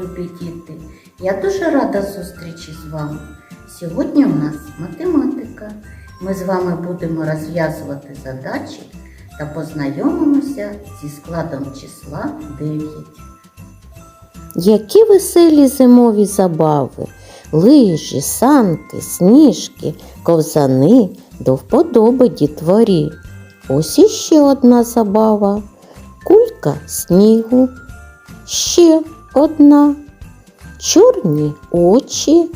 Любі діти! Я дуже рада зустрічі з вами. Сьогодні у нас математика. Ми з вами будемо розв'язувати задачі та познайомимося зі складом числа 9. Які веселі зимові забави, лижі, санки, сніжки, ковзани до вподоби дітворі. Ось іще одна забава. Кулька снігу. Ще одна. Чорні очі,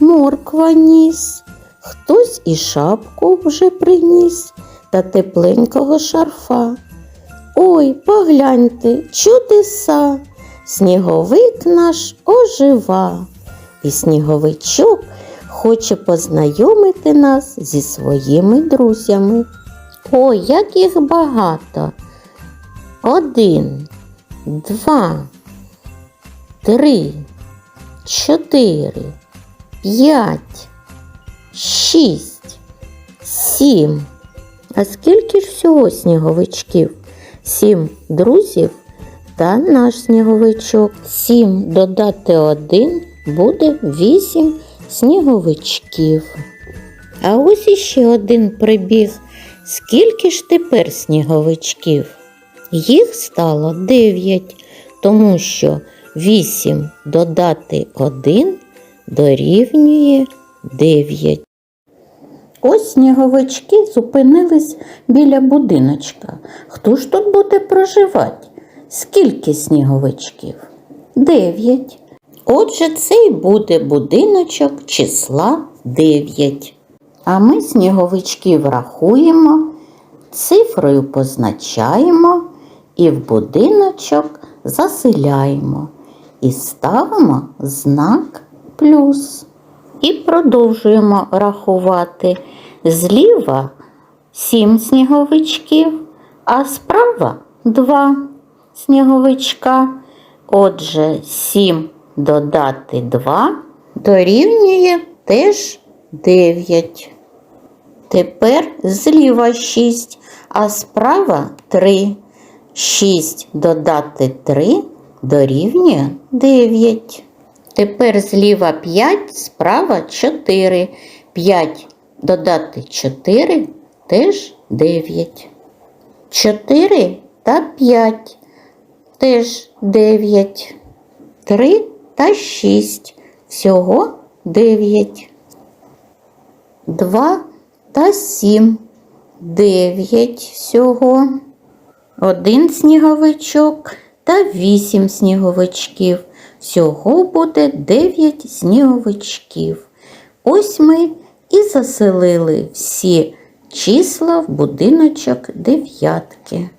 морква ніс. Хтось і шапку вже приніс та тепленького шарфа. Ой, погляньте, чудеса! Сніговик наш ожива, і сніговичок хоче познайомити нас зі своїми друзями. Ой, як їх багато. Один, два, три, чотири, п'ять, шість, сім. А скільки ж всього сніговичків? Сім друзів та наш сніговичок. Сім додати один буде вісім сніговичків. А ось іще один прибіг. Скільки ж тепер сніговичків? Їх стало дев'ять, тому що вісім додати один дорівнює дев'ять. Ось сніговички зупинились біля будиночка. Хто ж тут буде проживати? Скільки сніговичків? Дев'ять. Отже, це й буде будиночок числа дев'ять. А ми сніговичків рахуємо, цифрою позначаємо і в будиночок заселяємо. І ставимо знак плюс. І продовжуємо рахувати. Зліва сім сніговичків, а справа два сніговичка. Отже, сім додати два дорівнює теж дев'ять. Тепер зліва шість, а справа три. Шість додати три дорівнює дев'ять. Тепер зліва 5, справа 4. 5 додати 4 теж 9. 4 та 5 теж 9. 3 та 6 всього 9. 2 та 7 9 всього. Один сніговичок та 8 сніговичків. Всього буде 9 сніговичків. Ось ми і заселили всі числа в будиночок дев'ятки.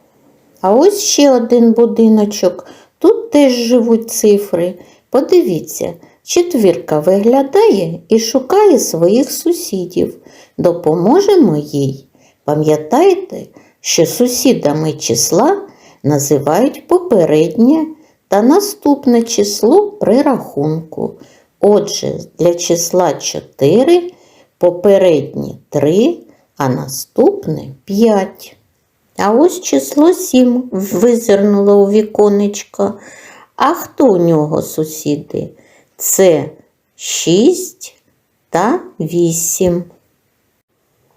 А ось ще один будиночок. Тут теж живуть цифри. Подивіться, четвірка виглядає і шукає своїх сусідів. Допоможемо їй. Пам'ятайте, що сусідами числа називають попереднє та наступне число при рахунку. Отже, для числа 4 попереднє 3, а наступне 5. А ось число 7 визирнуло у віконечко. А хто у нього сусіди? Це 6 та 8.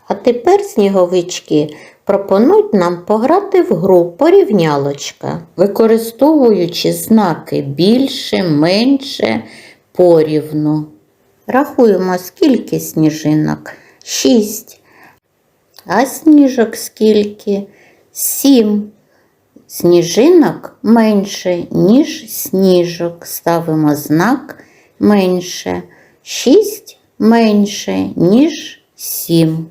А тепер сніговички пропонують нам пограти в гру порівнялочка, використовуючи знаки більше, менше, порівну. Рахуємо, скільки сніжинок? Шість. А сніжок скільки? Сім. Сніжинок менше, ніж сніжок. Ставимо знак менше. Шість менше, ніж сім.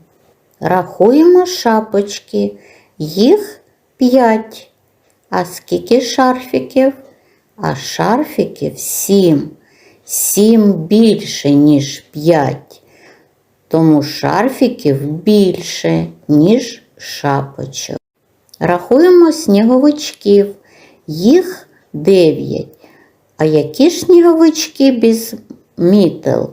Рахуємо шапочки. Їх п'ять. А скільки шарфіків? А шарфіків сім. Сім більше, ніж п'ять. Тому шарфіків більше, ніж шапочок. Рахуємо сніговичків. Їх дев'ять. А які ж сніговички без мітел?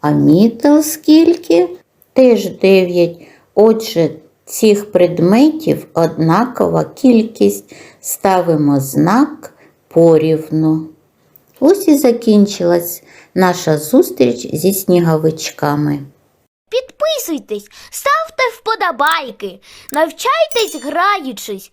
А мітел скільки? Теж дев'ять. Отже, цих предметів однакова кількість. Ставимо знак порівну. Ось і закінчилась наша зустріч зі сніговичками. Підписуйтесь, ставте вподобайки, навчайтесь граючись